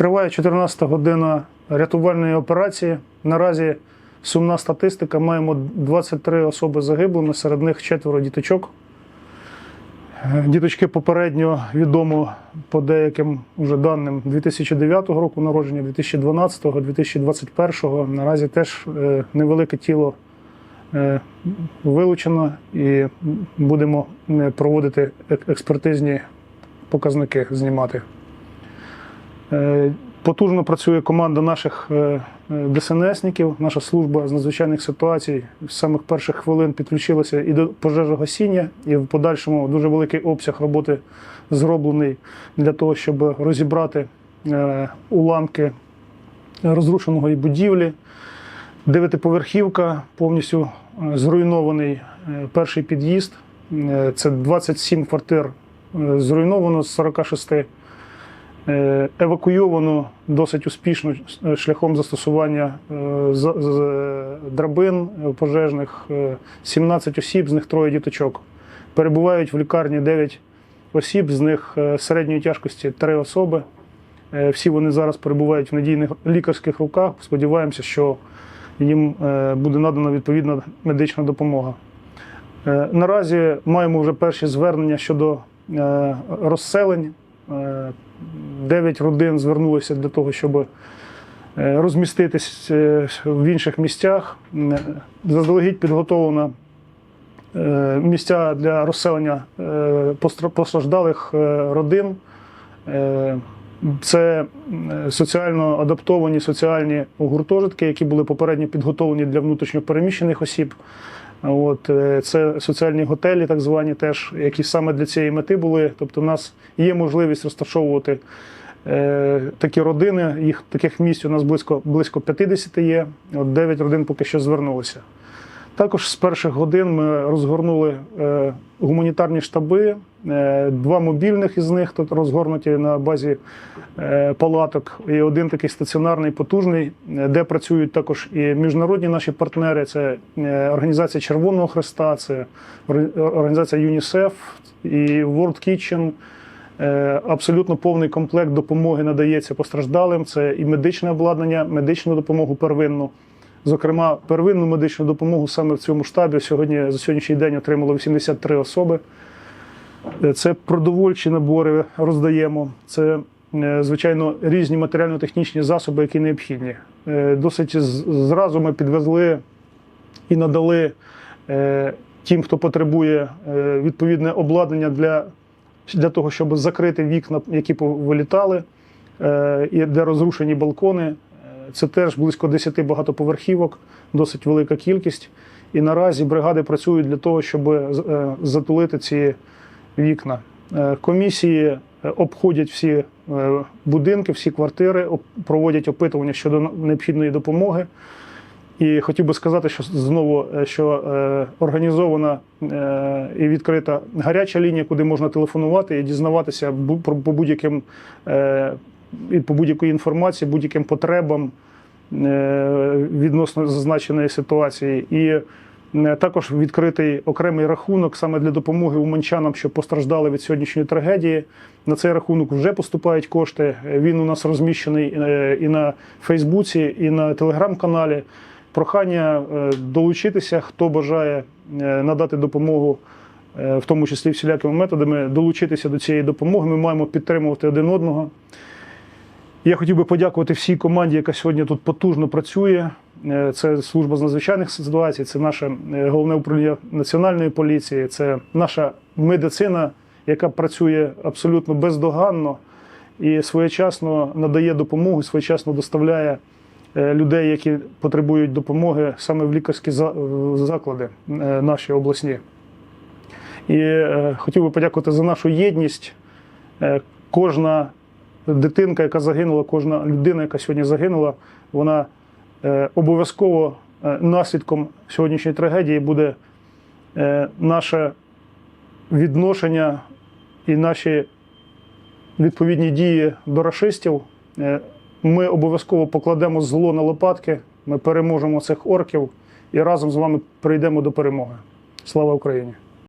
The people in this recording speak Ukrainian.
Триває 14 година рятувальної операції. Наразі сумна статистика. Маємо 23 особи загиблими, серед них четверо діточок. Е, Діточки попередньо відомо по деяким уже даним 2009 року народження, 2012, 2021. Наразі теж е, невелике тіло е, вилучено і будемо проводити експертизні показники знімати. Е, Потужно працює команда наших е, е, ДСНСників, наша служба з надзвичайних ситуацій з самих перших хвилин підключилася і до пожежогасіння, і в подальшому дуже великий обсяг роботи зроблений для того, щоб розібрати уламки розрушеної будівлі. Дев'ятиповерхівка, повністю зруйнований перший під'їзд. Це 27 квартир зруйновано з 46. Е, Евакуйовано досить успішно е, шляхом застосування е, драбин пожежних е, 17 осіб, з них троє діточок. Перебувають в лікарні 9 осіб, з них середньої тяжкості 3 особи. Всі вони зараз перебувають в надійних лікарських руках. Сподіваємося, що їм буде надана відповідна медична допомога. Наразі маємо вже перші звернення щодо розселень. Е, Дев'ять родин звернулися для того, щоб е, розміститись е, в інших місцях. Е, Заздалегідь підготовлено е, місця для розселення е, постраждалих е, родин. Е, Це е, соціально адаптовані соціальні гуртожитки, які були попередньо підготовлені для внутрішньопереміщених осіб. От, е, це соціальні готелі, так звані, теж, які саме для цієї мети були. Тобто, у нас є можливість розташовувати е, такі родини. Їх таких місць у нас близько, близько 50 є. От 9 родин поки що звернулися. Також з перших годин ми розгорнули е, гуманітарні штаби. Е, два мобільних із них тут розгорнуті на базі е, палаток, і один такий стаціонарний, потужний, е, де працюють також і міжнародні наші партнери. Це організація Червоного Хреста, це організація ЮНІСЕФ і World Kitchen. Абсолютно повний комплект допомоги надається постраждалим. Це і медичне обладнання, медичну допомогу первинну. Зокрема, первинну медичну допомогу саме в цьому штабі сьогодні за сьогоднішній день отримало 83 особи. Е, Це продовольчі набори роздаємо. Це, е, звичайно, різні матеріально-технічні засоби, які необхідні. Е, Досить зразу ми підвезли і надали тим, хто потребує відповідне обладнання для, для того, щоб закрити вікна, які повилітали, і де розрушені балкони. Це теж близько 10 багатоповерхівок, досить велика кількість. І наразі бригади працюють для того, щоб затулити ці вікна. Е, Комісії е, обходять всі е, будинки, всі квартири, проводять опитування щодо необхідної допомоги. І хотів би сказати, що знову що організована і відкрита гаряча лінія, куди можна телефонувати і дізнаватися по будь-яким і по будь-якій інформації, будь-яким потребам відносно зазначеної ситуації. І також відкритий окремий рахунок саме для допомоги уманчанам, що постраждали від сьогоднішньої трагедії. На цей рахунок вже поступають кошти. Він у нас розміщений е, і на Фейсбуці, і на телеграм-каналі. Прохання е, долучитися, хто бажає е, надати допомогу, е, в тому числі всілякими методами, долучитися до цієї допомоги. Ми маємо підтримувати один одного. Я хотів би подякувати всій команді, яка сьогодні тут потужно працює. Е, Це служба з надзвичайних ситуацій, це наше е, головне управління національної поліції, це наша медицина, яка працює абсолютно бездоганно і своєчасно надає допомогу, своєчасно доставляє е, людей, які потребують допомоги саме в лікарські заклади наші обласні. І хотів би подякувати за нашу єдність. Кожна дитинка, яка загинула, кожна людина, яка сьогодні загинула, вона обов'язково е, наслідком сьогоднішньої трагедії буде е, наше відношення і наші відповідні дії до рашистів. Е, Ми обов'язково покладемо зло на лопатки, ми переможемо цих орків і разом з вами прийдемо до перемоги. Слава Україні!